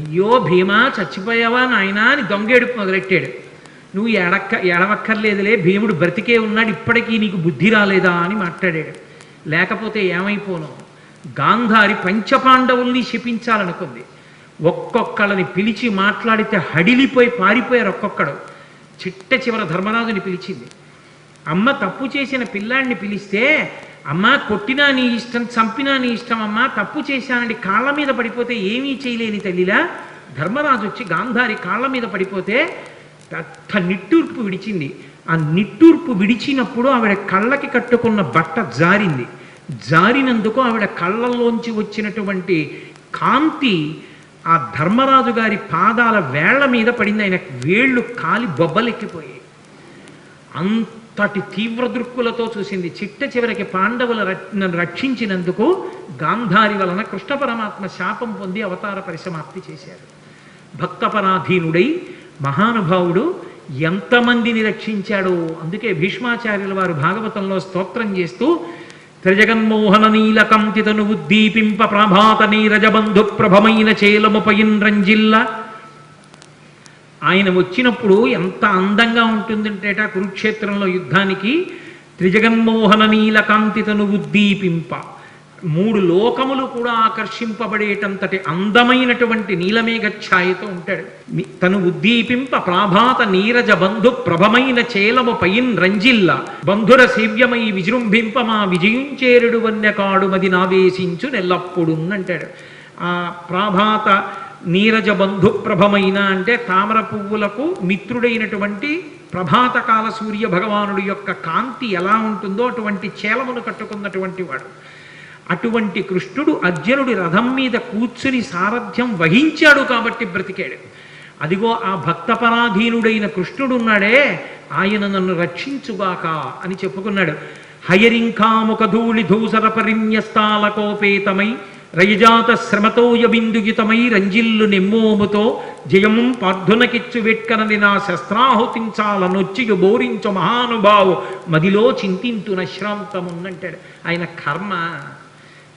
అయ్యో భీమా చచ్చిపోయావా నాయనా అని దొంగేడుపు మొదలెట్టాడు. నువ్వు ఎడక్క ఎడవక్కర్లేదులే భీముడు బ్రతికే ఉన్నాడు ఇప్పటికీ నీకు బుద్ధి రాలేదా అని మాట్లాడాడు. లేకపోతే ఏమైపోను? గాంధారి పంచపాండవుల్ని శపించాలనుకుంది. ఒక్కొక్కళ్ళని పిలిచి మాట్లాడితే హడిలిపోయి పారిపోయారు ఒక్కొక్కడు. చిట్ట చివర ధర్మరాజుని పిలిచింది. అమ్మ తప్పు చేసిన పిల్లాడిని పిలిస్తే అమ్మ కొట్టినా నీ ఇష్టం చంపినా నీ ఇష్టం అమ్మా తప్పు చేశానండి కాళ్ళ మీద పడిపోతే ఏమీ చేయలేని తల్లిలా ధర్మరాజు వచ్చి గాంధారి కాళ్ళ మీద పడిపోతే పెద్ద నిట్టూర్పు విడిచింది. ఆ నిట్టూర్పు విడిచినప్పుడు ఆవిడ కళ్ళకి కట్టుకున్న బట్ట జారింది. జారినందుకు ఆవిడ కళ్ళల్లోంచి వచ్చినటువంటి కాంతి ఆ ధర్మరాజు గారి పాదాల వేళ్ళ మీద పడింది. ఆయన వేళ్ళు కాలి బొబ్బలెక్కిపోయాయి. అంతటి తీవ్ర దృక్కులతో చూసింది. చిట్ట చివరికి పాండవుల రక్షించినందుకు గాంధారి వలన కృష్ణ పరమాత్మ శాపం పొంది అవతార పరిసమాప్తి చేశారు. భక్తపరాధీనుడై మహానుభావుడు ఎంతమందిని రక్షించాడో అందుకే భీష్మాచార్యుల వారు భాగవతంలో స్తోత్రం చేస్తూ త్రిజగన్మోహన నీలకంతితను ఉద్దీపింప ప్రభాత నీరజబంధు ప్రభమైన చేలముపయిన్ రంజిల్ల ఆయన వచ్చినప్పుడు ఎంత అందంగా ఉంటుందంటేట కురుక్షేత్రంలో యుద్ధానికి త్రిజగన్మోహన నీలకాంతితను ఉద్దీపింప. మూడు లోకములు కూడా ఆకర్షింపబడేటంతటి అందమైనటువంటి నీలమేఘ ఛాయతో ఉంటాడు తను ఉద్దీపింప ప్రాభాత నీరజ బంధు ప్రభమైన చేలము పైన్ రంజిల్ల. బంధుర సేవ్యమై విజృంభింప మా విజయించేరుడు వన్యకాడు మది నావేశించు నెల్లప్పుడు అంటాడు ఆ ప్రాభాత నీరజ బంధు ప్రభమైన అంటే తామర పువ్వులకు మిత్రుడైనటువంటి ప్రభాతకాల సూర్య భగవానుడి యొక్క కాంతి ఎలా ఉంటుందో అటువంటి చేలమును కట్టుకున్నటువంటి వాడు. అటువంటి కృష్ణుడు అర్జునుడి రథం మీద కూర్చుని సారథ్యం వహించాడు కాబట్టి బ్రతికాడు. అదిగో ఆ భక్తపరాధీనుడైన కృష్ణుడున్నాడే ఆయన నన్ను రక్షించుగాక అని చెప్పుకున్నాడు. హయరింకాముఖ ధూళి ధూసర పరిన్యస్తాల కోపేతమై రయజాత శ్రమతోయ బిందుగితమై రంజిల్లు నిమ్మోముతో జయము పార్థునకిచ్చు వెట్కనని నా శస్త్రాహుతించాలనొచ్చియు బోరించు మహానుభావు మదిలో చింతింతున శ్రాంతమున్నంటాడు ఆయన కర్మ.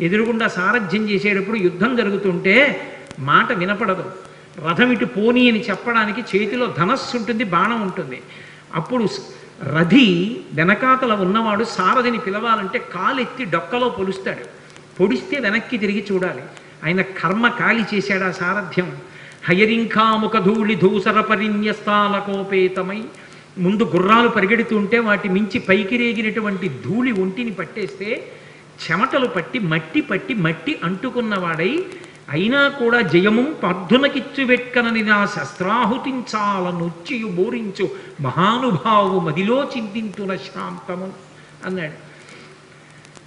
ఎదురుగుండా సారథ్యం చేసేటప్పుడు యుద్ధం జరుగుతుంటే మాట వినపడదు. రథం ఇటు పోనీ అని చెప్పడానికి చేతిలో ధనస్సు ఉంటుంది బాణం ఉంటుంది. అప్పుడు రథి వెనకాతల ఉన్నవాడు సారథిని పిలవాలంటే కాలెత్తి డొక్కలో పొలుస్తాడు. పొడిస్తే వెనక్కి తిరిగి చూడాలి. ఆయన కర్మ కాలి చేశాడా సారథ్యం? హయరింఖాముఖ ధూళి ధూసర పరిన్యస్తాల కోపేతమై ముందు గుర్రాలు పరిగెడుతుంటే వాటి మించి పైకి రేగినటువంటి ధూళి ఒంటిని పట్టేస్తే చెమటలు పట్టి మట్టి పట్టి మట్టి అంటుకున్నవాడై అయినా కూడా జయము పర్ధునకిచ్చు వెట్కనని నా శస్త్రాహుతించాలనొచ్చియు బోరించు. మహానుభావు మదిలో చింతింతున శాంతము అన్నాడు.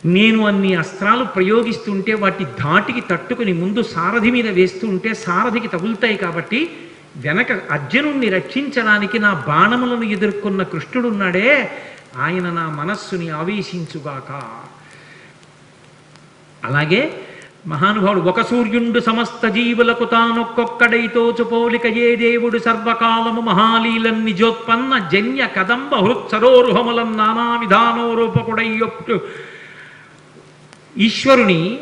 నేను అన్ని అస్త్రాలు ప్రయోగిస్తుంటే వాటి ధాటికి తట్టుకుని ముందు సారథి మీద వేస్తుంటే సారథికి తగులుతాయి కాబట్టి వెనక అర్జునుణ్ణి రక్షించడానికి నా బాణములను ఎదుర్కొన్న కృష్ణుడున్నాడే. ఆయన నా మనస్సుని ఆవేశించుగాక. అలాగే మహానుభావుడు ఒక సూర్యుండు సమస్త జీవులకు తానొక్కొక్కడైతోచు తోచుపోలిక ఏ దేవుడు సర్వకాలము మహాలీలన్ నిజోత్పన్న జన్య కదంబ హృత్సరోరుహములం నానా విధానో యొక్క ఈశ్వరుని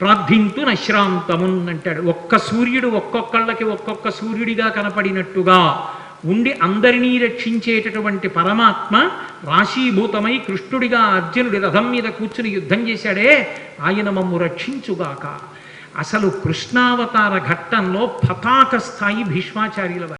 ప్రార్థింతు నశ్రాంతమున్ అంటాడు ఒక్క సూర్యుడు ఒక్కొక్కళ్ళకి ఒక్కొక్క సూర్యుడిగా కనపడినట్టుగా ఉండి అందరినీ రక్షించేటటువంటి పరమాత్మ రాశీభూతమై కృష్ణుడిగా అర్జునుడి రథం మీద కూర్చుని యుద్ధం చేశాడే ఆయన మమ్ము రక్షించుగాక. అసలు కృష్ణావతార ఘట్టంలో పతాక స్థాయి భీష్మాచార్యుల వారి